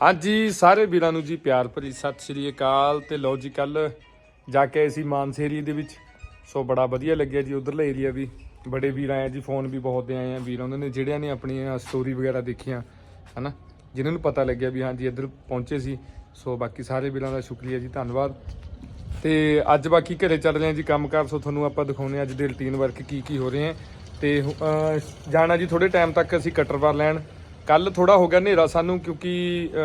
ਹਾਂਜੀ, ਸਾਰੇ ਵੀਰਾਂ ਨੂੰ ਜੀ ਪਿਆਰ ਭਰੀ ਸਤਿ ਸ਼੍ਰੀ ਅਕਾਲ ਤੇ ਲਓ ਜੀ ਕੱਲ ਜਾ ਕੇ ਅਸੀਂ ਮਾਨਸੇ ਏਰੀਏ ਦੇ ਵਿੱਚ। ਸੋ ਬੜਾ ਵਧੀਆ ਲੱਗਿਆ ਜੀ ਉਧਰਲਾ ਏਰੀਆ ਵੀ। ਬੜੇ ਵੀਰ ਆਏ ਆ ਜੀ ਫੋਨ ਵੀ ਬਹੁਤ ਦੇ ਆਏ ਆ। ਵੀਰ ਉਹਨਾਂ ਨੇ ਜਿਹੜਿਆਂ ਨੇ ਆਪਣੀਆਂ ਸਟੋਰੀ ਵਗੈਰਾ ਦੇਖੀਆਂ, ਹਨਾ? ਜਿਨ੍ਹਾਂ ਨੂੰ ਪਤਾ ਲੱਗਿਆ ਵੀ ਹਾਂਜੀ, ਇੱਧਰ ਪਹੁੰਚੇ ਸੀ। ਸੋ ਬਾਕੀ ਸਾਰੇ ਵੀਰਾਂ ਦਾ ਸ਼ੁਕਰੀਆ ਜੀ, ਧੰਨਵਾਦ। ਤੇ ਅੱਜ ਬਾਕੀ ਘਰੇ ਚੱਲ ਰਹੇ ਹਾਂ ਜੀ ਕੰਮਕਾਰ। ਸੋ ਤੁਹਾਨੂੰ ਆਪਾਂ ਦਿਖਾਉਨੇ ਅੱਜ ਦੇ ਰੁਟੀਨ ਵਰਕ ਕੀ ਕੀ ਹੋ ਰਹੇ ਹੈ ਤੇ ਜਾਣਾ ਜੀ ਥੋੜੇ ਟਾਈਮ ਤੱਕ ਅਸੀਂ ਕਟਰਵਾਰ ਲੈਣ। ਕੱਲ ਥੋੜਾ ਹੋ ਗਿਆ ਹਨੇਰਾ ਸਾਨੂੰ ਕਿਉਂਕਿ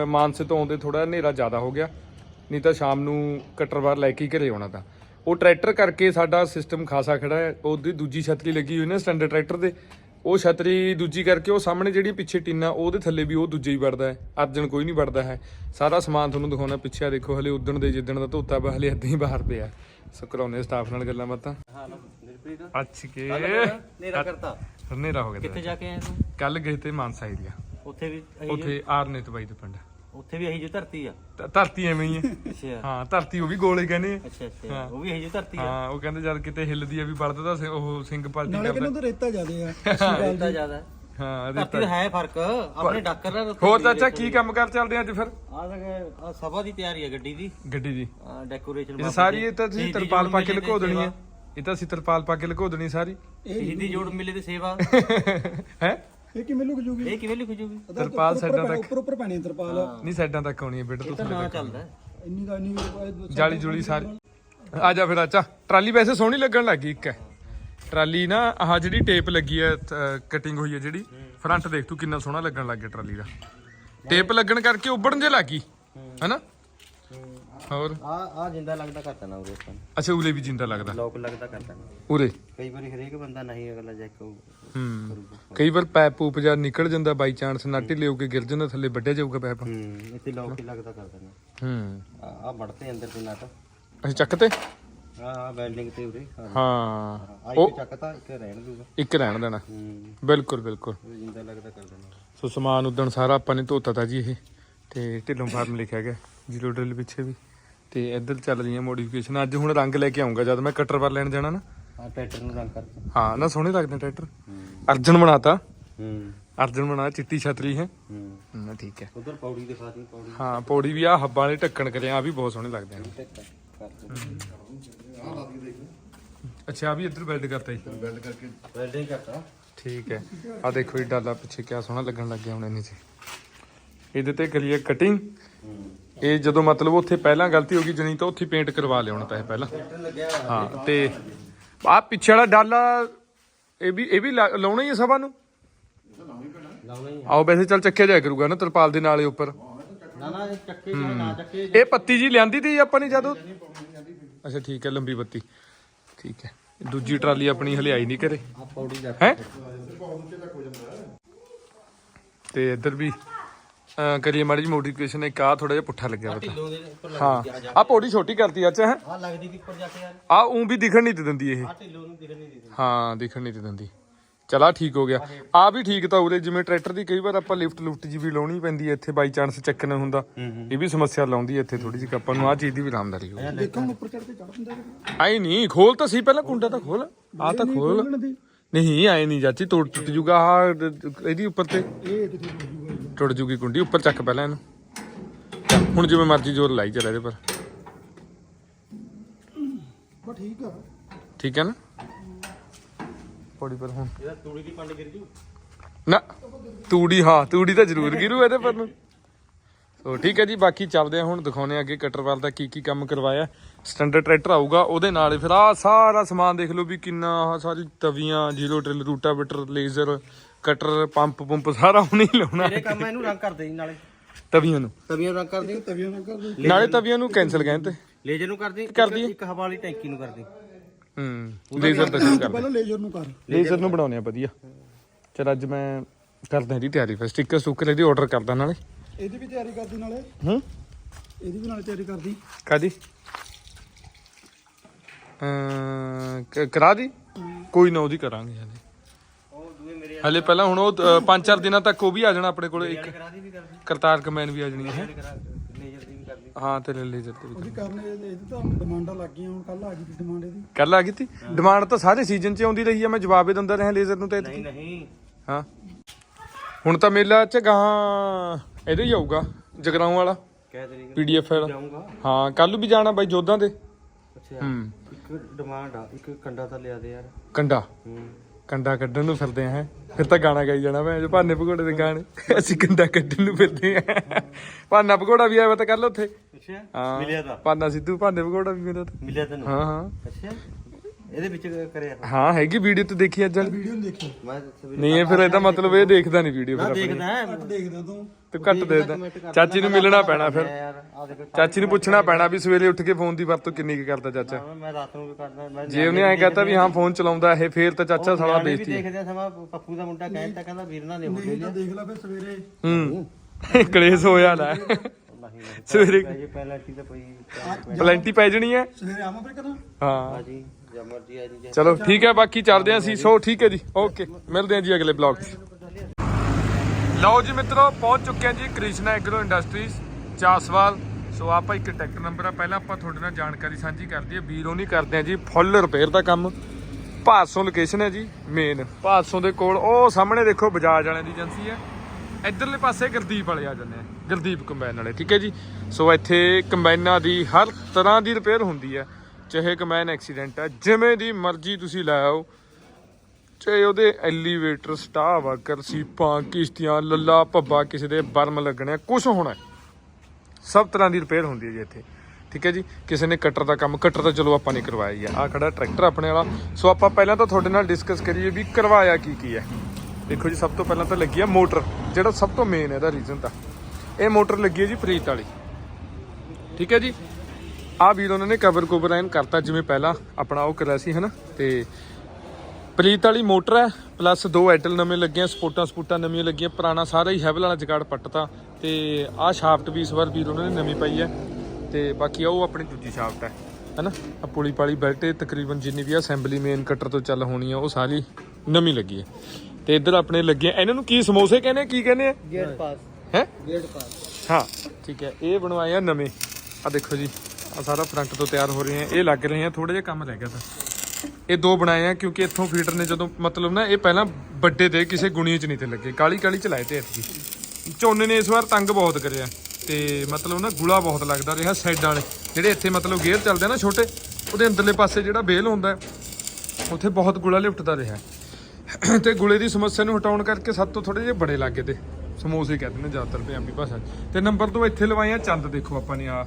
ਮਾਨਸੇ ਤੋਂ ਆਉਂਦੇ ਥੋੜਾ ਹਨੇਰਾ ਜ਼ਿਆਦਾ ਹੋ ਗਿਆ। ਨਹੀਂ ਤਾਂ ਸ਼ਾਮ ਨੂੰ ਕਟਰਵਾਰ ਲੈ ਕੇ ਹੀ ਘਰੇ ਆਉਣਾ ਤਾਂ। ਉਹ ਟਰੈਕਟਰ ਕਰਕੇ ਸਾਡਾ ਸਿਸਟਮ ਖਾਸਾ ਖੜਾ ਹੈ। ਉਹਦੀ ਦੂਜੀ ਛਤਰੀ ਲੱਗੀ ਹੋਈ ਨੇ ਸਟੈਂਡਰਡ ਟਰੈਕਟਰ ਦੇ ਉਹ ਛਤਰੀ ਦੂਜੀ ਕਰਕੇ ਉਹ ਸਾਹਮਣੇ ਜਿਹੜੀ ਪਿੱਛੇ ਟੀਨਾ ਉਹਦੇ ਥੱਲੇ ਵੀ ਉਹ ਦੂਜਾ ਹੀ ਵੜਦਾ ਹੈ। ਅਰਜਨ ਕੋਈ ਨਹੀਂ ਵੜਦਾ ਹੈ। ਸਾਰਾ ਸਮਾਨ ਤੁਹਾਨੂੰ ਦਿਖਾਉਣਾ ਪਿੱਛੇ ਆਹ ਦੇਖੋ ਹਲੇ ਉਦਣ ਦੇ ਜਿੱਦਣ ਦਾ ਧੋਤਾ ਵਾ ਹਲੇ ਏਦਾਂ ਹੀ ਬਾਹਰ ਪਿਆ। ਸੋ ਕਰਾਉਨੇ ਸਟਾਫ ਨਾਲ ਗੱਲਾਂ ਬਾਤਾਂ। ਹਾਂ ਦਿਲਪ੍ਰੀਤ ਅੱਛ ਕੇ। ਨੇਰਾ ਕਰਤਾ। ਹਨੇਰਾ ਹੋ ਗਿਆ ਕਿੱਥੇ ਜਾ ਕੇ ਆਏ ਤੂੰ ਕੱਲ ਗਏ ਤੇ ਮਾਨਸਾ ਏਰੀਆ ਉੱਥੇ ਵੀ ਇਹੀ ਉੱਥੇ ਆਰਨੇਤ ਬਾਈ ਦੇ ਪਿੰਡ। ਉੱਥੇ ਵੀ ਇਹੀ ਜਿਹੀ ਧਰਤੀ ਆ। ਧ- ਧਰਤੀ ਐਵੇਂ ਹੀ ਹੈ ਅੱਛਾ। ਹਾਂ ਧਰਤੀ ਉਹ ਵੀ ਗੋਲੇ ਕਹਿੰਦੇ ਆ। ਅੱਛਾ ਅੱਛਾ। ਉਹ ਵੀ ਇਹੀ ਜਿਹੀ ਧਰਤੀ ਆ। ਹਾਂ ਉਹ ਕਹਿੰਦੇ ਜਦ ਕਿਤੇ ਹਿੱਲਦੀ ਆ ਵੀ ਬਲਦ ਦਾ ਉਹ ਸਿੰਘ ਪਾਲਟੀ ਨਾਲੇ ਕਰਦਾ। ਕਿਨੂੰ ਤਾਂ ਰੇਤਾ ਜ਼ਿਆਦੇ ਆ। ਰੇਤਾ ਜ਼ਿਆਦਾ। ਹੈ। ਹਾਂ ਧਰਤੀ ਦਾ ਹੈ ਫ਼ਰਕ। ਆਪਣੇ ਡਾਕਰ ਨਾਲ ਉੱਥੇ ਹੋਰ ਚਾਚਾ ਕੀ ਕੰਮ ਕਰ ਚੱਲਦੇ ਅੱਜ ਫਿਰ? ਆ ਤਾਂ ਆਹ ਸਭਾ ਦੀ ਤਿਆਰੀ ਹੈ ਗੱਡੀ ਦੀ। ਗੱਡੀ ਦੀ। ਡੈਕੋਰੇਸ਼ਨ ਇਹ ਸਾਰੀ ਇਹ ਤਾਂ ਤੁਸੀਂ ਤਰਪਾਲ ਪਾ ਕੇ ਲਕੋ ਦੇਣੀ ਹੈ ਇਹ ਤਾਂ ਅਸੀਂ ਤਰਪਾਲ ਪਾ ਕੇ ਲਕੋ ਦੇਣੀ ਸਾਰੀ। ਸ਼ਹੀਦੀ ਜੋੜ ਮੇਲੇ ਦੀ ਸੇਵਾ। ਹੈ? ਇਹ ਕਿਵੇਂ ਲੁਕ ਜੂਗੀ? ਇਹ ਕਿਵੇਂ ਲਿਖ ਜੂਗੀ? ਤਰਪਾਲ ਸਾਈਡਾਂ ਤੱਕ। ਉੱਪਰ ਉੱਪਰ ਪੈਣੀ ਆ ਤਰਪਾਲ। ਨਹੀਂ ਸਾਈਡਾਂ ਤੱਕ ਆਉਣੀ ਹੈ ਬੇਟਾ ਇਹ ਤਾਂ ਨਾ ਚੱਲਦਾ ਹੈ। ਇੰਨੀ ਦਾ ਇੰਨੀ ਜਾਲੀ ਜੁਲੀ ਸਾਰੀ। ਆ ਜਾ ਫਿਰ ਆਚਾ ਟਰਾਲੀ ਵੈਸੇ ਸੋਹਣੀ ਲੱਗਣ ਲੱਗੀ ਇੱਕ। ਹੈ ਟਰਾਲੀ ਨਾ ਆਹ ਜਿਹੜੀ ਟੇਪ ਲੱਗੀ ਹੈ ਕਟਿੰਗ ਹੋਈ ਹੈ ਜਿਹੜੀ ਫਰੰਟ ਦੇਖ ਤੂੰ ਕਿੰਨਾ ਸੋਹਣਾ ਲੱਗਣ ਲੱਗ ਗਿਆ ਟਰਾਲੀ ਦਾ। ਟੇਪ ਲੱਗਣ ਕਰਕੇ ਉੱਬੜਨ ਜੇ ਲੱਗੀ ਹੈਨਾ? ਹੋਰ? ਆ ਆ ਜਿੰਦਾ ਲੱਗਦਾ ਕਰਤਾ ਨਾ ਉਰੇ ਆਪਾਂ ਅੱਛਾ ਉਰੇ ਵੀ ਜਿੰਦਾ ਲੱਗਦਾ। ਲੋਕ ਲੱਗਦਾ ਕਰਤਾ ਨਾ। ਉਰੇ? ਕਈ ਵਾਰੀ ਹਰੇਕ ਬੰਦਾ ਨਹੀਂ ਅਗਲਾ ਚੈੱਕ ਹੂੰ। ਕਈ ਵਾਰ ਪੈਪ ਪੂਪ ਜਾਂ ਨਿਕਲ ਜਾਂਦਾ ਬਾਈ ਚਾਂਸ ਨਾਟੀ ਲਿਓ ਕੇ ਗਿਰ ਜਾਂਦਾ ਥੱਲੇ ਵੱਢਿਆ ਜਾਊਗਾ ਪੈਪ। ਹੂੰ ਇੱਥੇ ਲੋਕ ਹੀ ਲੱਗਦਾ ਕਰਦਾ ਨਾ। ਹੂੰ। ਆ ਆ ਵੜਤੇ ਅੰਦਰ ਤੇ ਨਟ। ਅਸੀਂ ਚੱਕ ਤੇ? ਆ ਆ ਵੈਲਡਿੰਗ ਤੇ ਉਰੇ। ਆ ਹਾਂ। ਆ ਇੱਕ ਚੱਕਤਾ ਇੱਕ ਰਹਿਣ ਦੂਗਾ ਇੱਕ ਰਹਿਣ ਦੇਣਾ। ਹੂੰ। ਬਿਲਕੁਲ ਬਿਲਕੁਲ। ਜਿੰਦਾ ਲੱਗਦਾ ਕਰ ਦੇਣਾ ਸੋ ਸਮਾਨ ਉਦਣ ਸਾਰਾ ਆਪਾਂ ਨੇ ਧੋਤਾ ਤਾ ਜੀ ਇਹ ਤੇ ਢਿੱਲੋਂ ਫਾਰਮ ਲਿਖਿਆ ਗਿਆ ਜ਼ੀਰੋ ਡਰਿਲ ਪਿੱਛੇ ਵੀ। ਤੇ ਇੱਧਰ ਚੱਲ ਰਹੀਆਂ ਮੋਡੀਫਿਕੇਸ਼ਨ ਅੱਜ ਹੁਣ ਰੰਗ ਲੈ ਕੇ ਆਉਂਗਾ ਜਦ ਮੈਂ ਕਟਰ ਵਾਰ ਲੈਣ ਜਾਣਾ ਨਾ। ਆ ਟਰੈਕਟਰ ਨੂੰ ਰੰਗ ਕਰਤਾ ਹਾਂ ਨਾ ਸੋਹਣੇ ਲੱਗਦੇ ਟਰੈਕਟਰ ਹੂੰ ਅਰਜਨ ਬਣਾਤਾ। ਹੂੰ। ਅਰਜਨ ਬਣਾ ਚਿੱਟੀ ਛਤਰੀ ਹੈ। ਹੂੰ। ਨਾ ਠੀਕ ਹੈ। ਉਧਰ ਪੌੜੀ ਦਿਖਾ ਦੀ ਪੌੜੀ ਹਾਂ ਪੌੜੀ ਵੀ ਆ ਹੱਬਾਂ ਵਾਲੇ ਢੱਕਣ ਕਰੇ ਆ ਵੀ ਬਹੁਤ ਸੋਹਣੇ ਲੱਗਦੇ ਕਰ ਅੱਛਾ ਆ ਵੀ ਇੱਧਰ ਬਿਲਡ ਕਰਤਾ ਜੀ। ਵੈਲਡਿੰਗ ਕਰਤਾ। ਠੀਕ ਹੈ। ਆ ਦੇਖੋ ਇਹ ਡਾਲਾ ਪਿੱਛੇ ਕਿਆ ਸੋਹਣਾ ਲੱਗਣ ਲੱਗ ਗਿਆ ਹੁਣ ਇਹਨੇ 'ਚ। ਇਹਦੇ ਤੇ ਕਰੀਏ ਕਟਿੰਗ ਇਹ ਜਦੋਂ ਮਤਲਬ ਉੱਥੇ ਪਹਿਲਾਂ ਗਲਤੀ ਹੋ ਗਈ ਜਣੀ ਤਾਂ ਉੱਥੇ ਪੇਂਟ ਕਰਵਾ ਲਿਆਉਣਾ ਤਾਂ ਇਹ ਪਹਿਲਾਂ। ਹਾਂ ਤੇ ਆ ਪਿੱਛੇ ਵਾਲਾ ਡਾਲਾ ਇਹ ਵੀ ਇਹ ਵੀ ਲਾਉਣਾ ਹੀ ਹੈ ਸਭਾ ਨੂੰ। ਆਓ ਵੈਸੇ ਚੱਲ ਚੱਕਿਆ ਜਾਇਆ ਕਰੂਗਾ ਨਾ ਤਰਪਾਲ ਦੇ ਨਾਲੇ ਉੱਪਰ। ਨਾ ਨਾ ਇਹ ਚੱਕੇ ਚਾਹੇ ਨਾ ਚੱਕੇ। ਇਹ ਪੱਤੀ ਜੀ ਲਿਆਂਦੀ ਤੀ ਆਪਾਂ ਨੇ ਜਦੋਂ? ਅੱਛਾ ਠੀਕ ਹੈ ਲੰਬੀ ਪੱਤੀ। ਠੀਕ ਹੈ। ਦੂਜੀ ਟਰਾਲੀ ਆਪਣੀ ਹਲਿਆਈ ਨਹੀਂ ਹੈ? ਤੇ ਇੱਧਰ ਵੀ ਅਹ, ਕਰੀਏ ਮਾੜੀ ਜੀ ਮੋਡੀਫਿਕੇਸ਼ਨ ਇੱਕ ਆ ਥੋੜਾ ਜਿਹਾ ਪੁੱਠਾ ਲੱਗਿਆ ਪਤਾ ਢਿੱਲੋਂ ਦੇ ਉੱਪਰ ਲੱਗ ਹਾਂ। ਆ ਪੌੜੀ ਛੋਟੀ ਕਰਤੀ ਅੱਛਾ ਹੈ? ਆ ਲੱਗਦੀ ਦੀ ਉੱਪਰ ਜਾ ਕੇ ਯਾਰ। ਆ ਉਂ ਵੀ ਦਿਖਣ ਨਹੀਂ ਤੇ ਦਿੰਦੀ ਇਹ। ਆ ਢਿੱਲੋਂ ਨੂੰ ਦਿਖਣ ਨਹੀਂ ਦਿੰਦੀ। ਹਾਂ ਦਿਖਣ ਨਹੀਂ ਤੇ ਦਿੰਦੀ। ਚਲਾ ਠੀਕ ਹੋ ਗਿਆ। ਆ ਵੀ ਠੀਕ ਤਾਂ ਉਰੇ ਜਿਵੇਂ ਟਰੈਕਟਰ ਦੀ ਕਈ ਵਾਰ ਆਪਾਂ ਲਿਫਟ ਲੁਫਟ ਜੀ ਵੀ ਲਾਉਣੀ ਪੈਂਦੀ ਹੈ ਇੱਥੇ ਬਾਈ ਚਾਂਸ ਚੱਕਣਾ ਹੁੰਦਾ। ਇਹ ਵੀ ਸਮੱਸਿਆ ਲਾਉਂਦੀ ਹੈ ਇੱਥੇ ਥੋੜੀ ਜਿਹੀ ਆਪਾਂ ਨੂੰ ਆ ਚੀਜ਼ ਦੀ ਵੀ ਆਰਾਮਦਾਰੀ ਹੋ ਦੇਖਾਂ। ਹੁਣ ਉੱਪਰ ਚੜ ਕੇ ਚੜ ਦਿੰਦਾ ਆਈ ਨਹੀਂ ਖੋਲ ਤਾਂ ਸੀ ਪਹਿਲਾਂ ਕੁੰਡਾ ਤਾਂ ਖੋਲ। ਆ ਤਾਂ ਖੋਲ। ਨਹੀਂ ਆਏ ਨਹੀਂ ਚਾਚੀ ਟੁੱਟ ਟੁੱਟ ਜੂਗਾ ਆ ਇਹਦੀ ਉੱਪਰ ਤੇ। ਇਹ ਤੇ ਠੀਕ ਹੋ ਜੂਗਾ ਟੁੱਟ ਜੂਗੀ ਕੁੰਡੀ ਉੱਪਰ ਚੱਕ ਪਹਿਲਾਂ ਇਹਨੂੰ। ਹੁਣ ਜਿਵੇਂ ਮਰਜ਼ੀ ਜ਼ੋਰ ਲਾਈ ਚੱਲ ਇਹਦੇ ਪਰ। ਠੀਕ ਆ। ਠੀਕ ਹੈ ਨਾ? ਪੌੜੀ ਪਰ ਹੁਣ। ਇਹਦਾ ਤੂੜੀ ਦੀ ਪੰਡ ਗਿਰ ਜੂ? ਨਾ ਤੂੜੀ ਹਾਂ ਤੂੜੀ ਤਾਂ ਜ਼ਰੂਰ ਗਿਰੂ ਇਹਦੇ ਪਰ ਨੂੰ। ਸੋ ਠੀਕ ਹੈ ਜੀ ਬਾਕੀ ਚੱਲਦੇ ਆ ਹੁਣ ਦਿਖਾਉਨੇ ਆ ਅੱਗੇ ਕਟਰਵਾਲ ਦਾ ਕੀ ਕੀ ਕੰਮ ਕਰਵਾਇਆ। ਸਟੈਂਡਰਡ ਟਰੈਕਟਰ ਆਊਗਾ ਉਹਦੇ ਨਾਲ ਫਿਰ ਆ ਸਾਰਾ ਸਮਾਨ ਦੇਖ ਲਓ ਵੀ ਕਿੰਨਾ ਆਹ ਸਾਰੀ ਤਵੀਆਂ zero drill rotavator laser cutter pump pump ਸਾਰਾ ਉਹਨੇ ਹੀ ਲਾਉਣਾ। ਤੇਰੇ ਕੰਮ ਇਹਨੂੰ ਰੰਗ ਕਰ ਦੇ ਨਾਲੇ। ਤਵੀਆਂ ਨੂੰ। ਤਵੀਆਂ ਰੰਗ ਕਰ ਦੇ ਤਵੀਆਂ ਨਾ ਕਰ ਦੇ ਨਾਲੇ ਤਵੀਆਂ ਨੂੰ ਕੈਨਸਲ ਕਹਿੰਦੇ ਲੇਜਰ ਨੂੰ ਕਰ ਦੇ ਕਰ ਦਈਏ? ਇੱਕ ਹਵਾ ਵਾਲੀ ਟੈਂਕੀ ਨੂੰ ਕਰ ਦੇ ਹੂੰ ਲੇਜ਼ਰ ਦਾ ਸ਼ੁਰੂ ਕਰਦੇ ਪਹਿਲਾਂ ਲੇਜ਼ਰ ਨੂੰ ਕਰ। ਲੇਜ਼ਰ ਨੂੰ ਬਣਾਉਣੇ ਆ ਵਧੀਆ। ਚਲ ਅੱਜ ਮੈਂ ਕਰਦਾ ਇਹਦੀ ਤਿਆਰੀ ਫਿਰ ਸਟicker ਸਟੁੱਕਰ ਇਹਦੀ ਆਰਡਰ ਕਰਦਾ ਨਾਲੇ। ਇਹਦੀ ਵੀ ਤਿਆਰੀ ਕਰਦੀ ਨਾਲੇ। ਹੂੰ। ਇਹਦੀ ਵੀ ਨਾਲੇ ਤਿਆਰੀ ਕਰਦੀ। ਕਾਦੀ ਅ ਕਰਾ ਦੀ? ਕੋਈ ਨਾ ਉਹਦੀ ਕਰਾਂਗੇ ਹਲੇ ਮੇਰੇ ਹਲੇ ਪਹਿਲਾਂ ਹੁਣ ਉਹ ਅ, ਪੰਜ ਚਾਰ ਦਿਨਾਂ ਤੱਕ ਉਹ ਵੀ ਆ ਜਾਣਾ ਆਪਣੇ ਕੋਲ ਇੱਕ। ਕਰਤਾਰ ਕਮੈਨ ਵੀ ਆ ਜਾਣੀ ਹੈ। ਹਾਂ ਤੇ ਲੇਜ਼ਰ ਤੇ ਵੀ ਉਹਦੀ ਕਰਨੇ ਇਹਦੀ ਤਾਂ ਡਿਮਾਂਡਾਂ ਲੱਗ ਗਈਆਂ ਹੁਣ ਕੱਲ ਆ ਗਈ ਸੀ ਡਿਮਾਂਡ ਇਹਦੀ। ਕੱਲ ਆ ਗਈ ਤੀ ਡਿਮਾਂਡ ਤਾਂ ਸਾਰੇ ਸੀਜ਼ਨ 'ਚ ਆਉਂਦੀ ਰਹੀ ਹੈ ਮੈਂ ਜਵਾਬ ਹੀ ਦਿੰਦਾ ਰਿਹਾ ਲੇਜ਼ਰ ਨੂੰ ਤੇ ਨਹੀਂ ਨਹੀਂ। ਹਾਂ। ਹੁਣ ਤਾਂ ਮੇਲਾ ਚ ਗਾਹਾਂ ਇਹਦੇ ਹੀ ਆਊਗਾ ਜਗਰਾਉਂ ਵਾਲਾ। ਕਹਿ ਤਰੀਕ ਪੀਡੀਐਫ ਵਾਲਾ। ਜਾਊਂਗਾ। ਹਾਂ ਕੱਲ ਨੂੰ ਵੀ ਜਾਣਾ ਬਾਈ ਜੋਧਾਂ ਦੇ ਅੱਛਾ। ਹੂੰ। ਇੱਕ ਡਿਮਾਂਡ ਆ ਇੱਕ ਕੰਡਾ ਤਾਂ ਲਿਆ ਦੇ ਯਾਰ। ਕੰਡਾ? ਹੂੰ। ਕੰਡਾ ਕੱਢਣ ਨੂੰ ਫਿਰਦੇ ਆ ਫਿਰ ਤਾਂ ਗਾਣਾ ਗਾਈ ਜਾਣਾ ਮੈਂ ਜੋ ਭਾਨੇ ਭਗੋੜੇ ਦੇ ਗਾਣੇ। ਅਸੀਂ ਕੰਡਾ ਕੱਢਣ ਨੂੰ ਫਿਰਦੇ ਆ। ਭਾਨਾ ਭਗੋੜਾ ਵੀ ਆਇਆ ਤਾਂ ਕੱਲ ਉੱਥੇ। ਅੱਛਾ ਹਾਂ ਮਿਲਿਆ ਤਾਂ। ਭਾਨਾ ਸਿੱਧੂ ਭਾਨੇ ਭਗੋੜਾ ਵੀ ਮੇਰਾ ਤਾਂ। ਮਿਲਿਆ ਤੈਨੂੰ? ਹਾਂ ਹਾਂ। ਅੱਛਾ। ਇਹਦੇ ਵਿੱਚ ਕਰਿਆ ਹਾਂ ਹੈਗੀ ਵੀਡੀਓ ਤੇ ਦੇਖੀ ਅੱਜ? ਵਾਲੀ ਵੀਡੀਓ ਨਹੀਂ ਦੇਖੀ। ਮੈਂ ਸਵੇਰੇ ਨਹੀਂ ਇਹ ਫਿਰ ਇਹਦਾ ਮਤਲਬ ਇਹ ਦੇਖਦਾ ਨਹੀਂ ਵੀਡੀਓ ਫਿਰ ਆਪਣੀ। ਦੇਖਦਾ ਹੈ। ਘੱਟ ਦੇਖਦਾ ਤੂੰ। ਤੇ ਘੱਟ ਦੇਖਦਾ। ਚਾਚੀ ਨੂੰ ਮਿਲਣਾ ਪੈਣਾ ਫਿਰ। ਯਾਰ ਆ ਦੇਖ ਚਾਚੀ ਨੂੰ ਪੁੱਛਣਾ ਪੈਣਾ ਵੀ ਸਵੇਰੇ ਉੱਠ ਕੇ ਫੋਨ ਦੀ ਵਰਤੋਂ ਕਿੰਨੀ ਕੁ ਕਰਦਾ ਚਾਚਾ? ਮੈਂ ਰਾਤ ਨੂੰ ਵੀ ਕਰਦਾ ਮੈਂ ਜੇ ਉਹਨੇ ਐਂ ਕਹਤਾ ਵੀ ਹਾਂ ਫੋਨ ਚਲਾਉਂਦਾ ਇਹ ਫੇਰ ਤਾਂ ਚਾਚਾ ਸਾਲਾ ਨਿਆਣੇ ਵੀ ਬੇਇੱਜ਼ਤੀ ਦੇਖਦੇ ਆ ਸਮਾਂ ਪੱਪੂ ਦਾ ਮੁੰਡਾ ਕਹਿੰਦਾ ਕਹਿੰਦਾ ਵੀਰ ਨਾਲ ਨਹੀਂ ਨਹੀਂ ਤਾਂ ਦੇਖ ਲੈ ਫਿਰ ਸਵੇਰੇ। ਹੂੰ ਕਲੇਸ਼ ਹੋਇਆ ਲੈ ਨਹੀਂ ਸਵੇਰੇ ਇਹ ਪਹਿਲਾਂ ਕੀ ਤਾਂ ਪਈ ਪਲੈਂਟੀ ਪੈ ਜਣੀ ਹੈ। ਸਵੇਰੇ ਆਵਾਂ ਫਿਰ ਕਦੋਂ? ਹਾਂ। ਆ ਜਾਂ ਮਰਜ਼ੀ ਆ ਜੀ ਚਲੋ, ਠੀਕ ਹੈ, ਬਾਕੀ ਚੱਲਦੇ ਹਾਂ ਅਸੀਂ। ਸੋ, ਠੀਕ ਹੈ ਜੀ। ਓਕੇ ਮਿਲਦੇ ਹਾਂ ਜੀ ਅਗਲੇ ਬਲੌਗ 'ਚ। ਲਓ ਜੀ ਮਿੱਤਰੋ, ਪਹੁੰਚ ਚੁੱਕੇ ਹਾਂ ਜੀ Krishna agro industries Chaswal. So, ਆਪਾਂ ਇੱਕ ਟਰੈਕਟਰ ਨੰਬਰ ਆ। ਪਹਿਲਾਂ ਆਪਾਂ ਤੁਹਾਡੇ ਨਾਲ ਜਾਣਕਾਰੀ ਸਾਂਝੀ ਕਰਦੇ ਹਾਂ। ਵੀਰੋਂ ਨਹੀਂ ਕਰਦੇ ਹਾਂ ਜੀ, ਫੁੱਲ ਰਿਪੇਅਰ ਦਾ ਕੰਮ। ਭਾਸੋਂ ਲੋਕੇਸ਼ਨ ਹੈ ਜੀ ਮੇਨ ਭਾਸੋਂ ਦੇ ਕੋਲ, ਉਹ ਸਾਹਮਣੇ ਦੇਖੋ, ਬਜਾਜ ਵਾਲਿਆਂ ਦੀ ਏਜੰਸੀ ਹੈ। ਇਧਰਲੇ ਪਾਸੇ ਗੁਰਦੀਪ ਵਾਲੇ ਆ ਜਾਂਦੇ ਆ। ਗੁਰਦੀਪ ਕੰਬਾਈਨ ਵਾਲੇ, ਠੀਕ ਹੈ ਜੀ? ਸੋ, ਇੱਥੇ ਕੰਬਾਈਨਾਂ ਦੀ ਹਰ ਤਰ੍ਹਾਂ ਦੀ ਰਿਪੇਅਰ ਹੁੰਦੀ ਹੈ। ਚਾਹੇ ਕੰਬਾਈਨ ਐਕਸੀਡੈਂਟ ਹੈ ਜਿਵੇਂ ਦੀ ਮਰਜ਼ੀ ਤੁਸੀਂ ਲੈ ਆਓ। ਚਾਹੇ ਉਹਦੇ ਐਲੀਵੇਟਰ ਸਟਾਰ ਵਾਕਰ, ਸੀਪਾਂ, ਕਿਸ਼ਤੀਆਂ, ਲੱਲਾ, ਭੱਬਾ, ਕਿਸੇ ਦੇ ਬਰਮ ਲੱਗਣੇ ਕੁਝ ਹੋਣਾ ਸਭ ਤਰ੍ਹਾਂ ਦੀ ਰਿਪੇਅਰ ਹੁੰਦੀ ਹੈ ਜੀ ਇੱਥੇ। ਠੀਕ ਹੈ ਜੀ? ਕਿਸੇ ਨੇ ਕਟਰ ਦਾ ਕੰਮ, ਕਟਰ ਤਾਂ ਚਲੋ ਆਪਾਂ ਨੇ ਕਰਵਾਇਆ ਹੀ ਆ। ਆ ਖੜਾ ਟਰੈਕਟਰ ਆਪਣੇ ਵਾਲਾ। ਸੋ ਆਪਾਂ ਪਹਿਲਾਂ ਤਾਂ ਤੁਹਾਡੇ ਨਾਲ ਡਿਸਕਸ ਕਰੀਏ ਵੀ ਕਰਵਾਇਆ ਕੀ ਕੀ ਹੈ। ਦੇਖੋ ਜੀ, ਸਭ ਤੋਂ ਪਹਿਲਾਂ ਤਾਂ ਲੱਗੀ ਆ ਮੋਟਰ। ਜਿਹੜਾ ਸਭ ਤੋਂ ਮੇਨ ਇਹਦਾ ਰੀਜ਼ਨ ਤਾਂ। ਇਹ ਮੋਟਰ ਲੱਗੀ ਹੈ ਜੀ ਪ੍ਰੀਤ ਵਾਲੀ। ਠੀਕ ਹੈ ਜੀ? ਆ ਵੀਰ ਉਹਨਾਂ ਨੇ ਕਵਰ ਕੋਵਰ ਐਨ ਕਰਤਾ ਜਿਵੇਂ ਪਹਿਲਾਂ ਆਪਣਾ ਉਹ ਕਰਿਆ ਸੀ ਹਨਾ? ਤੇ ਪ੍ਰੀਤ ਵਾਲੀ ਮੋਟਰ ਹੈ ਪਲੱਸ ਦੋ ਐਟਲ ਨਵੇਂ ਲੱਗੇ ਆ ਸਪੋਰਟਾਂ ਸਪੋਰਟਾਂ ਨਵੀਆਂ ਲੱਗੀਆਂ ਪੁਰਾਣਾ ਸਾਰਾ ਹੀ ਹੈਵਲ ਵਾਲਾ ਜਗਾੜ ਪੱਟਤਾ। ਤੇ ਆਹ ਸ਼ਾਫਟ ਵੀ ਇਸ ਵਾਰ ਵੀਰ ਉਹਨਾਂ ਨੇ ਨਵੀਂ ਪਾਈ ਹੈ। ਤੇ ਬਾਕੀ ਉਹ ਆਪਣੀ ਦੂਜੀ ਸ਼ਾਫਟ ਹੈ ਹਨਾ? ਆ ਪੁਲੀ ਪਾਲੀ ਬੈਲਟ ਤਕਰੀਬਨ ਜਿੰਨੀ ਵੀ ਅਸੈਂਬਲੀ ਮੇਨ ਕਟਰ ਤੋਂ ਚੱਲ ਹੋਣੀ ਆ ਉਹ ਸਾਰੀ ਨਵੀਂ ਲੱਗੀ ਹੈ। ਤੇ ਇੱਧਰ ਆਪਣੇ ਲੱਗੇ ਇਹਨਾਂ ਨੂੰ ਕੀ ਸਮੋਸੇ ਕਹਿੰਦੇ ਕੀ ਕਹਿੰਦੇ ਆ? ਗੇਟ ਪਾਸ ਹੈ? ਗੇਟ ਪਾਸ ਹਾਂ ਠੀਕ ਹੈ। ਇਹ ਬਣਵਾਏ ਆ ਨਵੇਂ। ਆ ਦੇਖੋ ਜੀ। ਆ ਸਾਰਾ ਫਰੰਟ ਤੋਂ ਤਿਆਰ ਹੋ ਰਹੇ ਆ ਇਹ ਲੱਗ ਰਹੇ ਆ ਥੋੜਾ ਜਿਹਾ ਕੰਮ ਰਹਿ ਗਿਆ ਤਾਂ। ਇਹ ਦੋ ਬਣਾਏ ਆ, ਕਿਉਂਕਿ ਇੱਥੋਂ ਫੀਡਰ ਨੇ ਜਦੋਂ, ਮਤਲਬ ਨਾ, ਇਹ ਪਹਿਲਾਂ ਵੱਡੇ ਤੇ, ਕਿਸੇ ਗੁਣੀ 'ਚ ਨਹੀਂ ਤੇ ਲੱਗੇ। ਕਾਲੀ ਕਾਲੀ ਚਲਾਏ ਤੇ ਇੱਥੇ। ਝੋਨੇ ਨੇ ਇਸ ਵਾਰ ਤੰਗ ਬਹੁਤ ਕਰਿਆ, ਤੇ ਮਤਲਬ ਨਾ ਗੁਲਾ ਬਹੁਤ ਲੱਗਦਾ ਰਿਹਾ ਸਾਈਡਾਂ ਵਾਲੇ। ਜਿਹੜੇ ਇੱਥੇ ਮਤਲਬ ਗੇਅਰ ਚੱਲਦੇ ਆ ਨਾ ਛੋਟੇ, ਉਹਦੇ ਅੰਦਰਲੇ ਪਾਸੇ ਜਿਹੜਾ ਬੇਲ ਹੁੰਦਾ ਉੱਥੇ ਬਹੁਤ ਗੁਲਾ ਲਿਪਟਦਾ ਰਿਹਾ। ਤੇ ਗੁਲੇ ਦੀ ਸਮੱਸਿਆ ਨੂੰ ਹਟਾਉਣ ਕਰਕੇ ਸਭ ਤੋਂ ਥੋੜੇ ਜਿਹੇ ਬੜੇ ਲੱਗੇ ਤੇ ਸਮੋਸੇ ਕਹਿੰਦੇ ਨੇ ਜ਼ਿਆਦਾਤਰ ਪੰਜਾਬੀ ਭਾਸ਼ਾ 'ਚ। ਤੇ ਨੰਬਰ ਤੋਂ ਇੱਥੇ ਲਵਾਏ ਆ ਚੰਦ ਦੇਖੋ ਆਪਾਂ ਨੇ ਆ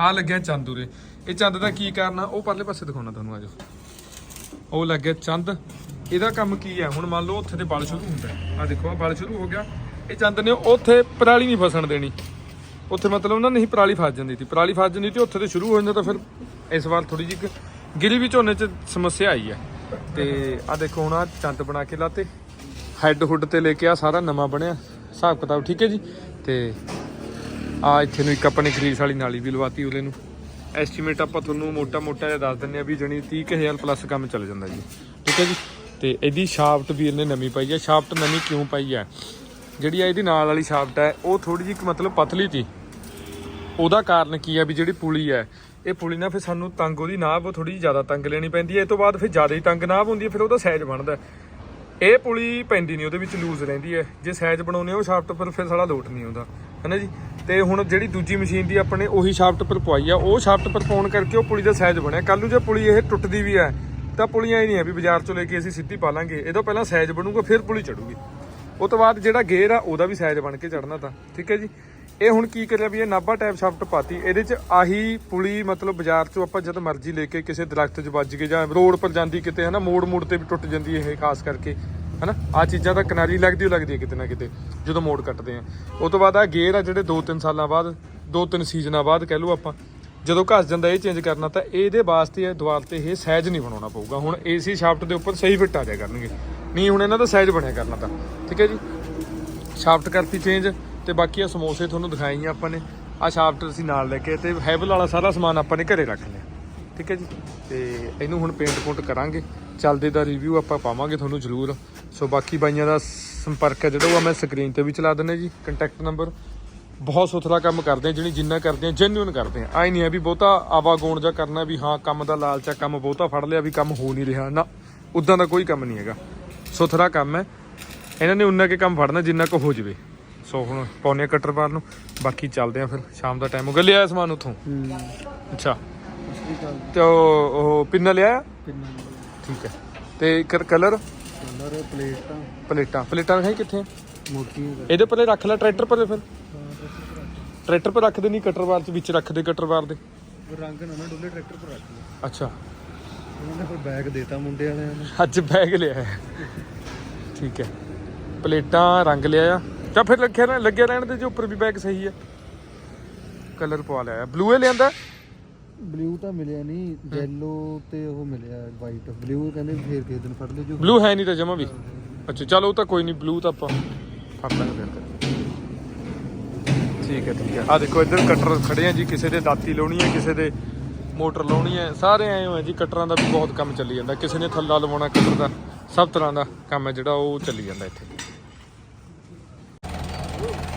ਆ ਲੱਗਿਆ ਚੰਦ ਉਰੇ। ਇਹ ਚੰਦ ਦਾ ਕੀ ਕਾਰਨ ਆ? ਉਹ ਪਰਲੇ ਪਾਸੇ ਦਿਖਾਉਣਾ ਤੁਹਾਨੂੰ ਆਜੋ ਉਹ ਲੱਗਿਆ ਚੰਦ। ਇਹਦਾ ਕੰਮ ਕੀ ਹੈ ਹੁਣ ਮੰਨ ਲਓ ਉੱਥੇ ਤੇ ਬਲ ਸ਼ੁਰੂ ਹੁੰਦਾ। ਆ ਦੇਖੋ ਆ ਬਲ ਸ਼ੁਰੂ ਹੋ ਗਿਆ। ਇਹ ਚੰਦ ਨੇ ਉੱਥੇ ਪਰਾਲੀ ਨਹੀਂ ਫਸਣ ਦੇਣੀ। ਉੱਥੇ ਮਤਲਬ ਨਾ ਨਹੀਂ ਪਰਾਲੀ ਫਸ ਜਾਂਦੀ ਸੀ ਪਰਾਲੀ ਫਸ ਜਾਂਦੀ ਤੇ ਉੱਥੇ ਤੇ ਸ਼ੁਰੂ ਹੋ ਜਾਂਦਾ ਤਾਂ ਫਿਰ ਇਸ ਵਾਰ ਥੋੜੀ ਜਿਹੀ ਗਿਰੀ ਵੀ ਝੋਨੇ 'ਚ ਸਮੱਸਿਆ ਆਈ ਹੈ ਤੇ ਆ ਦੇਖੋ ਹੁਣ ਆ ਚੰਦ ਬਣਾ ਕੇ ਲਾਤੇ। ਹੈੱਡ ਹੁੱਡ ਤੇ ਲੈ ਕੇ ਆ ਸਾਰਾ ਨਵਾਂ ਬਣਿਆ। ਹਿਸਾਬ ਕਿਤਾਬ, ਠੀਕ ਹੈ ਜੀ? ਤੇ ਆ ਇੱਥੇ ਨੂੰ ਇੱਕ ਆਪਣੇ ਗਰੀਸ ਵਾਲੀ ਨਾਲੀ ਵੀ ਲਵਾਤੀ ਉਹਦੇ ਨੂੰ। ਐਸਟੀਮੇਟ ਆਪਾਂ ਤੁਹਾਨੂੰ ਮੋਟਾ ਮੋਟਾ ਜਿਹਾ ਦੱਸ ਦਿੰਨੇ ਆ ਵੀ ਜਣੀ 30000 ਪਲੱਸ ਕੰਮ ਚੱਲ ਜਾਂਦਾ ਜੀ। ਠੀਕ ਹੈ ਜੀ? ਤੇ ਇਹਦੀ ਸ਼ਾਫਟ ਵੀ ਇਹਨੇ ਨਵੀਂ ਪਾਈ ਹੈ। ਸ਼ਾਫਟ ਨਵੀਂ ਕਿਉਂ ਪਾਈ ਹੈ? ਜਿਹੜੀ ਆ ਇਹਦੀ ਨਾਲ ਵਾਲੀ ਸ਼ਾਫਟ ਹੈ, ਉਹ ਥੋੜੀ ਜਿਹੀ ਮਤਲਬ ਪਤਲੀ ਸੀ। ਉਹਦਾ ਕਾਰਨ ਕੀ ਹੈ ਵੀ ਜਿਹੜੀ ਪੁਲੀ ਹੈ, ਇਹ ਪੁਲੀ ਨਾ ਫਿਰ ਸਾਨੂੰ ਤੰਗ ਉਹਦੀ ਨਾਭ ਥੋੜੀ ਜਿਹੀ ਜ਼ਿਆਦਾ ਤੰਗ ਲੈਣੀ ਪੈਂਦੀ ਹੈ। ਇਹ ਤੋਂ ਬਾਅਦ ਫਿਰ ਜ਼ਿਆਦਾ ਹੀ ਤੰਗ ਨਾਭ ਹੁੰਦੀ ਹੈ, ਫਿਰ ਉਹਦਾ ਸਾਈਜ਼ ਬਣਦਾ ਇਹ ਪੁਲੀ ਪੈਂਦੀ ਨਹੀਂ, ਉਹਦੇ ਵਿੱਚ ਲੂਜ਼ ਰਹਿੰਦੀ ਹੈ। ਜੇ ਸਾਈਜ਼ ਬਣਾਉਨੇ ਉਹ ਸ਼ਾਫਟ ਪਰ ਫਿਰ ਸਾਲਾ ਲੋਟ ਨਹੀਂ ਆਉਂਦਾ। ਹੈਨਾ ਜੀ? ਤੇ ਹੁਣ ਜਿਹੜੀ ਦੂਜੀ ਮਸ਼ੀਨ ਦੀ ਆਪਣੇ ਉਹੀ ਸ਼ਾਫਟ ਪਰ ਪਵਾਈ ਆ, ਉਹ ਸ਼ਾਫਟ ਪਰ ਪਾਉਣ ਕਰਕੇ ਉਹ ਪੁਲੀ ਦਾ ਸਾਈਜ਼ ਬਣਿਆ। ਕੱਲ ਨੂੰ ਜੇ ਪੁਲੀ ਇਹ ਟੁੱਟਦੀ ਵੀ ਹੈ ਤਾਂ ਪੁਲੀਆਂ ਹੀ ਨਹੀਂ ਹੈ ਵੀ ਬਾਜ਼ਾਰ ਚੋਂ ਲੈ ਕੇ ਅਸੀਂ ਸਿੱਧੀ ਪਾ ਲਾਂਗੇ ਇਹਦਾ ਪਹਿਲਾਂ ਸਾਈਜ਼ ਬਣੂਗਾ, ਫਿਰ ਪੁਲੀ ਚੜੂਗੀ। ਉਹ ਤੋਂ ਬਾਅਦ ਜਿਹੜਾ ਗੇਅਰ ਆ, ਉਹਦਾ ਵੀ ਸਾਈਜ਼ ਬਣ ਕੇ ਚੜਨਾ ਤਾਂ। ਠੀਕ ਹੈ ਜੀ? ਇਹ ਹੁਣ ਕੀ ਕਰਿਆ ਵੀ ਇਹ ਨਾਭਾ ਟਾਈਪ ਸ਼ਾਫਟ ਪਾਤੀ। ਇਹਦੇ 'ਚ ਆਹੀ ਪੁਲੀ ਮਤਲਬ ਬਾਜ਼ਾਰ 'ਚੋਂ ਆਪਾਂ ਜਦ ਮਰਜ਼ੀ ਲੈ ਕੇ ਕਿਸੇ ਦਰਖਤ 'ਚ ਵੱਜ ਕੇ ਜਾਂ ਰੋਡ ਪਰ ਜਾਂਦੀ ਕਿਤੇ, ਹਨਾ ਮੋੜ ਮੋੜ ਤੇ ਵੀ ਟੁੱਟ ਜਾਂਦੀ ਇਹ, ਖਾਸ ਕਰਕੇ। ਹਨਾ? ਆ ਚੀਜ਼ਾਂ ਤਾਂ ਕਿਨਾਰੀ ਲੱਗਦੀ ਓ ਲੱਗਦੀ ਹੈ ਕਿਤੇ ਨਾ ਕਿਤੇ, ਜਦੋਂ ਮੋੜ ਕੱਟਦੇ ਆ। ਉਹ ਤੋਂ ਬਾਅਦ ਆ ਗੇਅਰ ਆ ਜਿਹੜੇ 2-3 ਸਾਲਾਂ ਬਾਅਦ 2-3 ਸੀਜ਼ਨਾਂ ਬਾਅਦ ਕਹਿ ਲਓ ਆਪਾਂ, ਜਦੋਂ ਘਸ ਜਾਂਦਾ ਇਹ ਚੇਂਜ ਕਰਨਾ, ਤਾਂ ਇਹਦੇ ਵਾਸਤੇ, ਇਹ ਦੁਆਰ ਤੇ ਇਹ ਸਹਿਜ ਨਹੀਂ ਬਣਾਉਣਾ ਪਊਗਾ। ਹੁਣ ਏਸੀ ਸ਼ਾਫਟ ਦੇ ਉੱਪਰ ਸਹੀ ਫਿੱਟ ਆ ਜਾਇਆ ਕਰਨਗੇ। ਨਹੀਂ, ਹੁਣ ਇਹਨਾਂ ਦਾ ਸਹਿਜ ਬਣਿਆ ਕਰਨਾ ਤਾਂ। ਠੀਕ ਹੈ ਜੀ? ਸ਼ਾਫਟ ਕਰਤੀ ਚੇਂਜ ਤੇ ਬਾਕੀ ਆ ਸਮੋਸੇ ਤੁਹਾਨੂੰ ਦਿਖਾਈ ਆਪਾਂ ਨੇ। ਆ ਸ਼ਾਫਟ ਅਸੀਂ ਨਾਲ ਲੈ ਕੇ ਤੇ ਹੈਵਲ ਵਾਲਾ ਸਾਰਾ ਸਮਾਨ ਆਪਾਂ ਨੇ ਘਰੇ ਰੱਖ ਲਿਆ। ਠੀਕ ਹੈ ਜੀ? ਤੇ ਇਹਨੂੰ ਹੁਣ ਪੇਂਟ ਪੁੰਟ ਕਰਾਂਗੇ। ਚੱਲਦੇ ਦਾ ਰਿਵਿਊ ਆਪਾਂ ਪਾਵਾਂਗੇ ਤੁਹਾਨੂੰ ਜ਼ਰੂਰ। ਸੋ ਬਾਕੀ ਬਾਈਆਂ ਦਾ ਸੰਪਰਕ ਹੈ ਜਿਹੜਾ ਉਹ ਮੈਂ ਸਕਰੀਨ ਤੇ ਵੀ ਚਲਾ ਦਿੰਦਾ ਜੀ ਕੰਟੈਕਟ ਨੰਬਰ ਬਹੁਤ ਸੁਥਰਾ ਕੰਮ ਕਰਦੇ ਆ ਜਿਹੜੀ ਜਿੰਨਾ ਕਰਦੇ ਆ ਜੈਨੂਇਨ ਕਰਦੇ ਆ। ਆਈ ਨਹੀਂ ਹੈ ਵੀ ਬਹੁਤਾ ਆਵਾਗੋਣ ਜਾਂ ਕਰਨਾ ਵੀ ਹਾਂ ਕੰਮ ਦਾ ਲਾਲਚਾ ਕੰਮ ਬਹੁਤਾ ਫੜ ਲਿਆ ਵੀ ਕੰਮ ਹੋ ਨਹੀਂ ਰਿਹਾ। ਨਾ ਉਦਾਂ ਦਾ ਕੋਈ ਕੰਮ ਨਹੀਂ ਹੈਗਾ। ਸੁਥਰਾ ਕੰਮ ਹੈ। ਇਹਨਾਂ ਨੇ ਉਨਾ ਕੇ ਕੰਮ ਫੜਨਾ ਜਿੰਨਾ ਕੁ ਹੋ ਜਵੇ। ਸੋ ਹੁਣ ਪਾਉਨੇ ਕਟਰ ਬਾਰ ਨੂੰ। ਬਾਕੀ ਚੱਲਦੇ ਆ ਫਿਰ ਸ਼ਾਮ ਦਾ ਟਾਈਮ ਹੋ ਗਿਆ। ਲਿਆ ਸਮਾਨ ਉਥੋਂ। ਅੱਛਾ। ਅਸਲੀ ਗੱਲ ਤੇ ਉਹ ਉਹ ਪਿੰਨਾ ਲਿਆ ਕਿੰਨਾ ਠੀਕ ਹੈ। ਤੇ ਕਲਰ? ਕਲਰ ਪਲੇਟਾਂ। ਪਲੇਟਾਂ। ਪਲੇਟਾਂ ਹੈ ਕਿੱਥੇ? ਮੋਟੀਆਂ ਇਹਦੇ ਪਰੇ ਰੱਖ ਲੈ ਟਰੈਕਟਰ ਪਰੇ ਫਿਰ। ਟਰੈਕਟਰ ਪਰ ਰੱਖਦੇ ਨਹੀਂ ਕਟਰ ਬਾਰ ਚ ਵਿੱਚ ਰੱਖਦੇ ਕਟਰ ਬਾਰ ਦੇ। ਰੰਗ ਨਾ ਨਾ ਡੋਲੇ ਟਰੈਕਟਰ ਪਰ ਰੱਖ ਲਿਆ ਅੱਛਾ। ਉਹਨਾਂ ਨੇ ਫਿਰ ਬੈਗ ਦੇਤਾ ਮੁੰਡੇ ਵਾਲਿਆਂ ਨੇ। ਅੱਜ ਬੈਗ ਲਿਆ ਹੈ। ਠੀਕ ਹੈ। ਪਲੇਟਾਂ ਰੰਗ ਲਿਆ ਆ। ਜਾਂ ਫਿਰ ਲੱਗਿਆ ਰਹਿ ਲੱਗਿਆ ਰਹਿਣ ਦੇ ਜੋ ਉੱਪਰ ਵੀ ਬੈਗ ਸਹੀ ਹੈ ਕਲਰ ਪਵਾ ਲਿਆ ਬਲੂ ਇਹ ਲਿਆਂਦਾ? ਬਲੂ ਤਾਂ ਮਿਲਿਆ ਨਹੀਂ ਯੈਲੋ ਤੇ ਉਹ ਮਿਲਿਆ ਵਾਈਟ ਬਲੂ ਕਹਿੰਦੇ ਫੇਰ ਕਿਸੇ ਦਿਨ ਫੜ ਲਿਓ ਜੋ ਬਲੂ ਹੈ ਨਹੀਂ ਤਾਂ ਜਮਾ ਵੀ। ਅੱਛਾ, ਚਲੋ ਉਹ ਤਾਂ ਕੋਈ ਨਹੀਂ ਬਲੂ ਤਾਂ ਆਪਾਂ ਫੜ ਲਾਂਗੇ ਫਿਰ ਠੀਕ ਹੈ ਠੀਕ ਹੈ। ਆ ਦੇਖੋ, ਇੱਧਰ ਕਟਰ ਖੜੇ ਆ ਜੀ, ਕਿਸੇ ਦੇ ਦਾਤੀ ਲਾਉਣੀ ਹੈ, ਕਿਸੇ ਦੇ ਮੋਟਰ ਲਾਉਣੀ ਹੈ। ਸਾਰੇ ਆਏ ਹੋਏ ਜੀ ਕਟਰਾਂ ਦਾ ਵੀ ਬਹੁਤ ਕੰਮ ਚੱਲੀ ਜਾਂਦਾ। ਕਿਸੇ ਨੇ ਥੱਲਾ ਲਵਾਉਣਾ ਕਟਰ ਦਾ, ਸਭ ਤਰ੍ਹਾਂ ਦਾ ਕੰਮ ਹੈ ਜਿਹੜਾ, ਉਹ ਚੱਲੀ ਜਾਂਦਾ ਇੱਥੇ।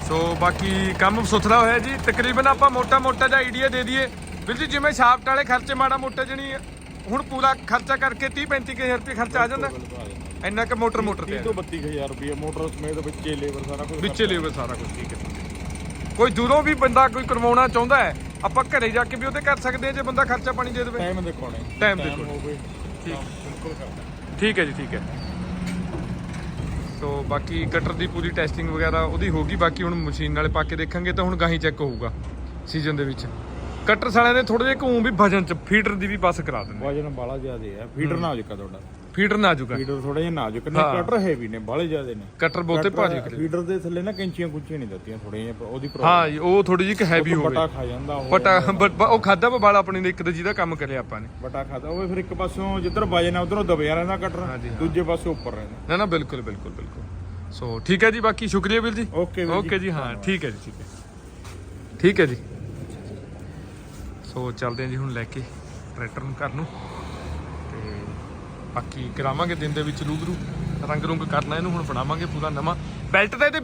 ਸੋ ਬਾਕੀ ਕੰਮ ਸੁਥਰਾ ਹੋਇਆ ਜੀ। ਤਕਰੀਬਨ ਆਪਾਂ ਮੋਟਾ ਮੋਟਾ ਜਿਹਾ ਆਈਡੀਆ ਦੇ ਦਈਏ। ਵੀਰ ਜੀ ਜਿਵੇਂ ਸ਼ਾਫਟ ਵਾਲੇ ਖਰਚੇ ਮਾੜਾ ਮੋਟਾ ਜਣੀ ਹੁਣ ਪੂਰਾ ਖਰਚਾ ਕਰਕੇ 30 35000 ਰੁਪਏ ਖਰਚਾ ਆ ਜਾਂਦਾ। ਇੰਨਾ ਕਿ ਮੋਟਰ ਮੋਟਰ ਤੇ ਆ। ਤੋਂ 32000 ਰੁਪਏ ਮੋਟਰ ਸਮੇਤ ਵਿੱਚੇ ਲੇਬਰ ਸਾਰਾ ਕੁਝ ਵਿੱਚੇ ਲੇਵੇ ਸਾਰਾ ਕੁਝ ਠੀਕ ਹੈ ਕੋਈ ਦੂਰੋਂ ਵੀ ਬੰਦਾ ਕੋਈ ਕਰਵਾਉਣਾ ਚਾਹੁੰਦਾ ਹੈ ਆਪਾਂ ਘਰੇ ਜਾ ਕੇ ਵੀ ਉਹਦੇ ਕਰ ਸਕਦੇ ਹਾਂ ਜੇ ਬੰਦਾ ਖਰਚਾ ਪਾਣੀ ਦੇ ਦੇਵੇ। ਟਾਈਮ ਦੇਖੋਣੇ Time ਦੇਖੋ। ਠੀਕ। ਠੀਕ ਹੈ ਜੀ ਠੀਕ ਹੈ। ਸੋ ਬਾਕੀ ਕਟਰ ਦੀ ਪੂਰੀ ਟੈਸਟਿੰਗ ਵਗੈਰਾ ਉਹਦੀ ਹੋਗੀ ਬਾਕੀ ਹੁਣ ਮਸ਼ੀਨ ਨਾਲੇ ਪਾ ਕੇ ਦੇਖਾਂਗੇ ਤਾਂ ਹੁਣ ਗਾਹੀਂ ਚੈੱਕ ਹੋਊਗਾ ਸੀਜ਼ਨ ਦੇ ਵਿੱਚ। ਕਟਰ ਸਾਲਿਆਂ ਨੇ ਥੋੜੇ ਜਿਹਾ ਘੂੰ ਵੀ ਵਜਨ ਚ ਫੀਡਰ ਦੀ ਵੀ ਬਸ ਕਰਾ ਦਿੰਦੇ ਵਜਨ ਬਾਲਾ ਜ਼ਿਆਦੇ ਆ। ਫੀਡਰ ਨਾਜ਼ੁਕ ਆ ਤੁਹਾਡਾ। ਫੀਡਰ ਨਾ ਜੂਗਾ ਫੀਡਰ ਥੋੜਾ ਜਿਹਾ ਨੇ ਹਾਂ। ਕਟਰ ਹੈਵੀ ਨੇ ਬਾਲੇ ਜ਼ਿਆਦੇ ਨੇ। ਕਟਰ ਬਹੁਤੇ ਭਾਰੀ ਕਰੇ ਫੀਡਰ ਦੇ ਥੱਲੇ ਨਾ ਕੈਂਚੀਆਂ ਕੁੰਚੀਆਂ ਨਹੀਂ ਦਿੱਤੀਆਂ ਥੋੜੀਆਂ ਜਿਹੀਆਂ ਉਹਦੀ ਹਾਂ ਜੀ ਉਹ ਥੋੜੀ ਜਿਹੀ ਹੈਵੀ ਬਟਾ ਹੋਵੇ। ਖਾ ਜਾਂਦਾ ਉਹ ਬਟਾ ਬਟ- ਉਹ ਖਾਦਾ ਵਾਲਾ ਆਪਣੀ ਨੇ ਇੱਕ ਤੇ ਜਿਹਦਾ ਕੰਮ ਕਰਿਆ ਆਪਾਂ ਨੇ। ਬਟਾ ਖਾਦਾ ਉਹ ਫਿਰ ਇੱਕ ਪਾਸਿਓਂ ਜਿੱਧਰ ਵਜਨ ਆ ਉਧਰੋਂ ਦਬਿਆ ਰਹਿੰਦਾ ਕਟਰ ਹਾਂ। ਦੂਜੇ ਪਾਸੇ ਉੱਪਰ ਰਹਿੰਦਾ। ਨਾ ਨਾ ਬਿਲਕੁਲ ਬਿਲਕੁਲ ਬਿਲਕੁਲ। ਸੋ ਠੀਕ ਹੈ ਜੀ ਬਾਕੀ ਸ਼ੁਕਰੀਆ ਵੀਰ ਜੀ। ਓਕੇ ਵੀਰ ਜੀ। ਓਕੇ ਜੀ ਹਾਂ ਠੀਕ ਹੈ ਜੀ ਠੀਕ ਹੈ। ਠੀਕ ਹੈ ਜੀ। ਸੋ ਚੱਲਦੇ ਹਾਂ ਜੀ ਹੁਣ ਲੈ ਕੇ ਟਰੈਕਟਰ ਨੂੰ ਘਰ ਨੂੰ। ਤੇ ਬਾਕੀ ਕਰਾਵਾਂਗੇ ਦਿਨ ਦੇ ਵਿੱਚ ਰੂਬਰੂ। ਰੰਗ ਰੁੰਗ ਕਰਨਾ ਇਹਨੂੰ, ਹੁਣ ਬਣਾਵਾਂਗੇ ਪੂਰਾ ਨਵਾਂ। ਬੈਲਟ ਤਾਂ ਇਹਦੇ